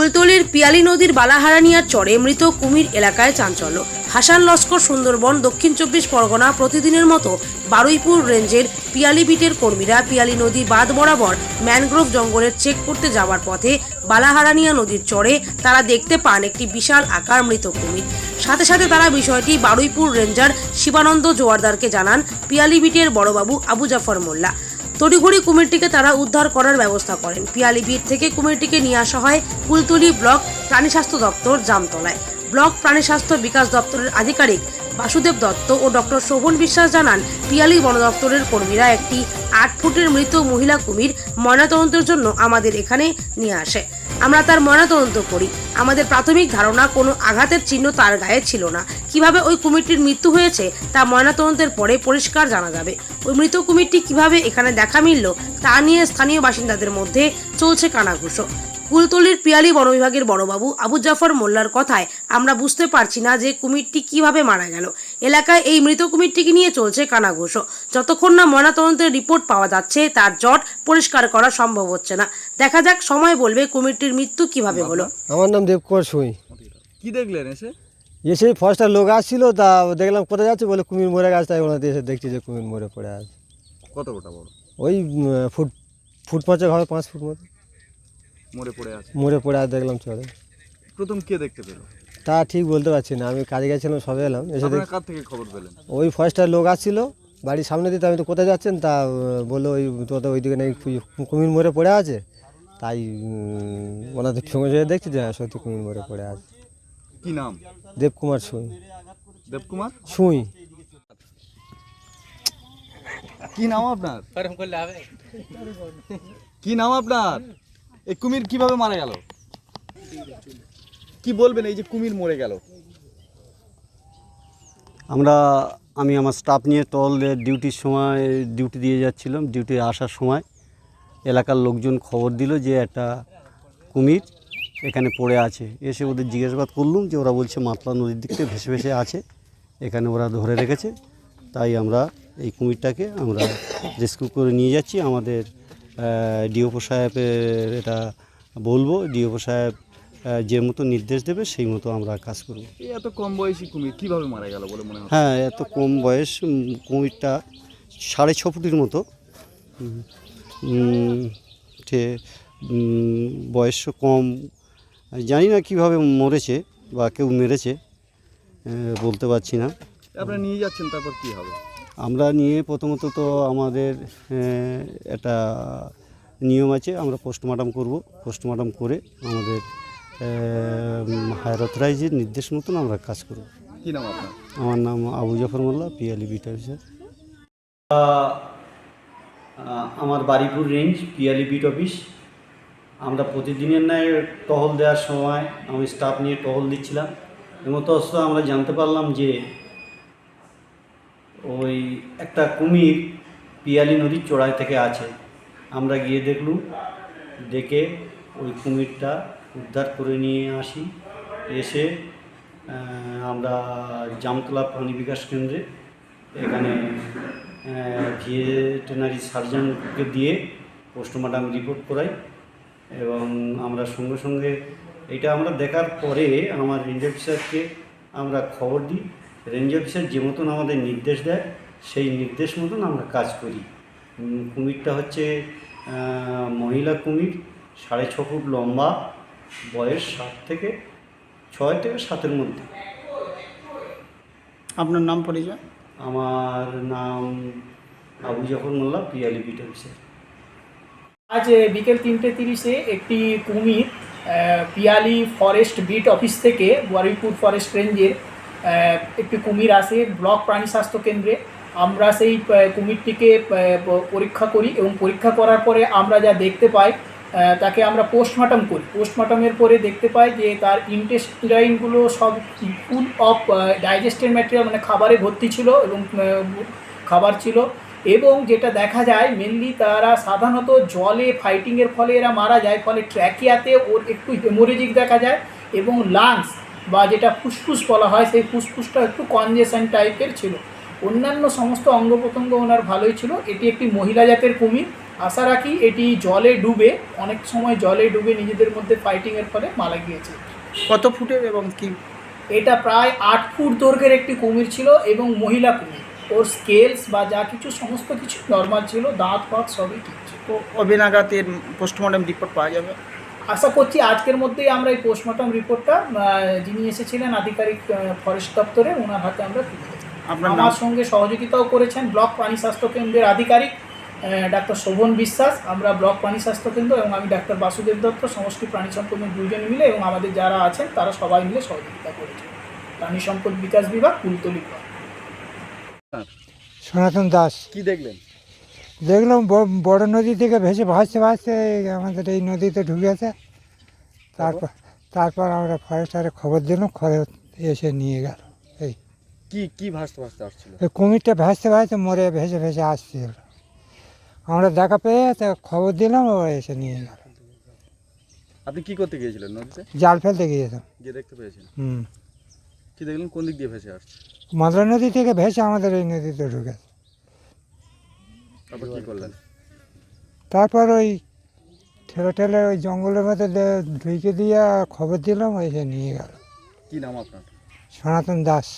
কুলতলির পিয়ালি নদীর বালাহারানিয়ার চরে মৃত কুমির এলাকায় চাঞ্চল্য। হাসান লস্কর সুন্দরবন, দক্ষিণ চব্বিশ পরগনা প্রতিদিনের মতো বারুইপুর রেঞ্জের পিয়ালি বিটের কর্মীরা পিয়ালি নদী বাঁধ বরাবর ম্যানগ্রোভ জঙ্গলের চেক করতে যাওয়ার পথে বালাহারানিয়া নদীর চরে তারা দেখতে পান একটি বিশাল আকার মৃত কুমির। সাথে সাথে তারা বিষয়টি বারুইপুর রেঞ্জার শিবানন্দ জোয়ারদারকে জানান। পিয়ালি বিটের বড়বাবু আবু জাফর মোল্লা। তড়িঘড়ি কুমিরটিকে তারা উদ্ধার করার ব্যবস্থা করেন। পিয়ালি বিট থেকে কুমিরটিকে নিয়ে আসা হয় কুলতুলি ব্লক প্রাণী স্বাস্থ্য দপ্তর জামতলায়। ব্লক প্রাণী স্বাস্থ্য বিকাশ দপ্তরের আধিকারিক বাসুদেব দত্ত ও ডক্টর শোভন বিশ্বাস জানান, পিয়ালি বন দপ্তরের কর্মীরা একটি আট ফুটের মৃত মহিলা কুমির ময়নাতদন্তের জন্য আমাদের এখানে নিয়ে আসে। আমরা তার ময়নাতদন্ত করি। আমাদের প্রাথমিক ধারণা, কোনো আঘাতের চিহ্ন তার গায়ে ছিল না। কীভাবে ওই কুমিরটির মৃত্যু হয়েছে, তা ময়নাতদন্তের পরে পরিষ্কার জানা যাবে। ওই মৃত কুমিরটি কীভাবে এখানে দেখা মিলল, তা নিয়ে স্থানীয় বাসিন্দাদের মধ্যে চলছে কানাঘুষো। কুলতলির পিয়ালি বন বিভাগের বড়বাবু আবু জাফর মোল্লার কথায় আমরা বুঝতে পারছি না যে কুমিরটি কীভাবে মারা গেল। এলাকায় এই মৃত কুমিরটিকে নিয়ে চলছে কানাঘুষো। যতক্ষণ না ময়নাতদন্তের রিপোর্ট পাওয়া যাচ্ছে তার জট পরিষ্কার করা সম্ভব হচ্ছে না। দেখা যাক সময় বলবে কুমিরটির মৃত্যু কীভাবে হলো। আমার নাম দেবকুমার সুই। কি দেখলেন এসে? এসে ফার্স্টটা লোক আসছিল তা দেখলাম কোথায় যাচ্ছে বলে কুমির মরে গেছে তাই ওনাতে এসে দেখছি যে কুমির মরে পড়ে আছে। কত বড়? ওই ফুট ফুট পাঁচেক হবে পাঁচ ফুট মতো। মরে পড়ে আছে। মরে পড়ে আছে দেখলাম চলে প্রথম কে দেখতে পেল? তা ঠিক বলতে পারছি না আমি কাজে গেছিলাম সবে এলাম এসে আপনারা কার থেকে খবর পেলেন? ওই ফার্স্টটা লোক আসছিল বাড়ির সামনে দিতে আমি তো কোথায় যাচ্ছেন তা বলল ওই তো তো ওইদিকে নাকি কুমির মরে পড়ে আছে। তাই উম, ওনাদের সঙ্গে সঙ্গে দেখছি যে হ্যাঁ, সত্যি কুমির মরে পড়ে আছে। কি নাম? দেবকুমার সুই। দেবকুমার? সুই। কি নাম আপনার? কি নাম আপনার? এই কুমির কীভাবে মারা গেল? কি বলবেন এই যে কুমির মরে গেল? আমরা, আমি আমার স্টাফ নিয়ে টল ডিউটির সময় ডিউটি দিয়ে যাচ্ছিলাম। ডিউটি আসার সময় এলাকার লোকজন খবর দিল যে একটা কুমির এখানে পড়ে আছে। এসে ওদের জিজ্ঞাসাবাদ করলুম যে ওরা বলছে মাতলা নদীর দিক ভেসে ভেসে আছে। এখানে ওরা ধরে রেখেছে। তাই আমরা এই কুমিরটাকে আমরা রেস্কিউ করে নিয়ে যাচ্ছি। আমাদের ডিওপো সাহেবের এটা বলব ডিওপো সাহেব যে মতো নির্দেশ দেবে সেই মতো আমরা কাজ করব। এত কম বয়সী কুমির কীভাবে মারা গেল বলে মনে হয় হ্যাঁ এত কম বয়স কুমিরটা সাড়ে ছ ফুটের মতো। বয়স কম জানি না কীভাবে মরেছে বা কেউ মেরেছে বলতে পারছি না। আপনারা নিয়ে যাচ্ছেন তারপর কী হবে? আমরা নিয়ে প্রথমত তো আমাদের একটা নিয়ম আছে আমরা পোস্টমর্টম করব। পোস্টমর্টম করে আমাদের হায়ার অথরাইজের নির্দেশ মতন আমরা কাজ করব। কি নাম আপনার? আমার নাম আবু জাফর মোল্লা পিয়ালি বিট অফিসার। আমার Baripur range Piyali beat office. আমরা প্রতিদিনের ন্যায় টহল দেওয়ার সময় আমি স্টাফ নিয়ে টহল দিচ্ছিলাম। এবং অবস্থা আমরা জানতে পারলাম যে ওই একটা কুমির পিয়ালি নদীর চড়াই থেকে আছে। আমরা গিয়ে দেখলুম, দেখে ওই কুমিরটা উদ্ধার করে নিয়ে আসি। এসে আমরা জামতলা প্রাণী বিকাশ কেন্দ্রে এখানে ভিয়েটেনারি সার্জনকে দিয়ে পোস্টমর্টম রিপোর্ট করাই এবং আমরা সঙ্গে সঙ্গে, এটা আমরা দেখার পরে আমার রেঞ্জ অফিসারকে আমরা খবর দিই। রেঞ্জ অফিসার যে মতন আমাদের নির্দেশ দেয় সেই নির্দেশ মতন আমরা কাজ করি। কুমিরটা হচ্ছে মহিলা কুমির সাড়ে ছ ফুট লম্বা বয়স সাত থেকে ছয় থেকে সাতের মধ্যে। আপনার নাম পরিচয়? আমার নাম আবু জাফর মোল্লা পিয়ালি বিট অফিসার। আজ বিকেল তিনটে তিরিশে একটি কুমির পিয়ালি ফরেস্ট বিট অফিস থেকে বারুইপুর ফরেস্ট রেঞ্জের একটি কুমির আসে ব্লক প্রাণী স্বাস্থ্য কেন্দ্রে। আমরা সেই কুমিরটিকে পরীক্ষা করি এবং পরীক্ষা করার পরে আমরা যা দেখতে পাই তাকে আমরা পোস্টমর্টম করি। পোস্টমর্টমের পরে দেখতে পাই যে তার ইন্টেস্টাইনগুলো সব ফুল অফ ডাইজেস্টেড ম্যাটেরিয়াল মানে খাবারে ভর্তি ছিল এবং খাবার ছিল এবং যেটা দেখা যায় মেনলি তারা সাধারণত জলে ফাইটিংয়ের ফলে এরা মারা যায়, ফলে ট্র্যাকিয়াতে ওর একটু হেমোরেজিক দেখা যায় এবং লাংস বা যেটা ফুসফুস বলা হয় সেই ফুসফুসটা একটু কনজেশন টাইপের ছিল। অন্যান্য সমস্ত অঙ্গ প্রত্যঙ্গ ওনার ভালোই ছিল। এটি একটি মহিলা জাতের কুমির। আশা রাখি এটি জলে ডুবে অনেক সময় জলে ডুবে নিজেদের মধ্যে ফাইটিংয়ের ফলে মারা গিয়েছে। কত ফুটের এবং কি? এটা প্রায় আট ফুট দৈর্ঘ্যের একটি কুমির ছিল এবং মহিলা কুমির। ওর স্কেলস বা যা কিছু সমস্ত কিছু নর্মাল ছিল দাঁত ফাঁত সবই ঠিক ছিল। তো অবিনাগাতের পোস্টমর্টম রিপোর্ট পাওয়া যাবে? আশা করছি আজকের মধ্যেই আমরা এই পোস্টমর্টম রিপোর্টটা যিনি এসেছিলেন আধিকারিক ফরেস্ট দপ্তরে ওনার হাতে আমরা তুলে আমার সঙ্গে সহযোগিতাও করেছেন ব্লক প্রাণী স্বাস্থ্য কেন্দ্রের আধিকারিক ডাক্তার শোভন বিশ্বাস। আমরা ব্লক প্রাণী স্বাস্থ্য কেন্দ্র এবং আমি ডাক্তার বাসুদেব দত্ত সমষ্টি প্রাণী সম্পদ দুজন মিলে এবং আমাদের যারা আছেন তারা সবাই মিলে সহযোগিতা করেছেন প্রাণী সম্পদ বিকাশ বিভাগ কুলতলি সনাতন দাস। কি দেখলেন? দেখলাম বড় নদী থেকে ভেসে ভাসতে ভাসতে আমাদের এই নদীতে ঢুকেছে। তারপর তারপর আমরা ফরেস্টারে খবর দিলাম খবর এসে নিয়ে গেল। এই। কি কি ভাসতে ভাসতে আসছিল? এই কুমিরটা ভাসতে ভাসতে মরে ভেসে ভেসে আসছিল। আমরা দেখা পেয়ে তা খবর দিলাম ও এসে নিয়ে গেল। আপনি কি করতে গিয়েছিলেন নদীতে? জাল ফেলতে গিয়েছিলাম। গিয়ে দেখতে পেয়েছেন হুম। কি দেখলেন? কোন দিক দিয়ে ভেসে আসছে? মাদ্রা নদী থেকে ভেসে আমাদের এই নদীতে ঢুকেছে। তারপর কি করলেন? তারপর ওই ঠেলে ঠেলে ওই জঙ্গলের মধ্যে ঢুকে দিয়ে খবর দিলাম ওই যে নিয়ে গেল। কি নাম আপনার? সনাতন দাস।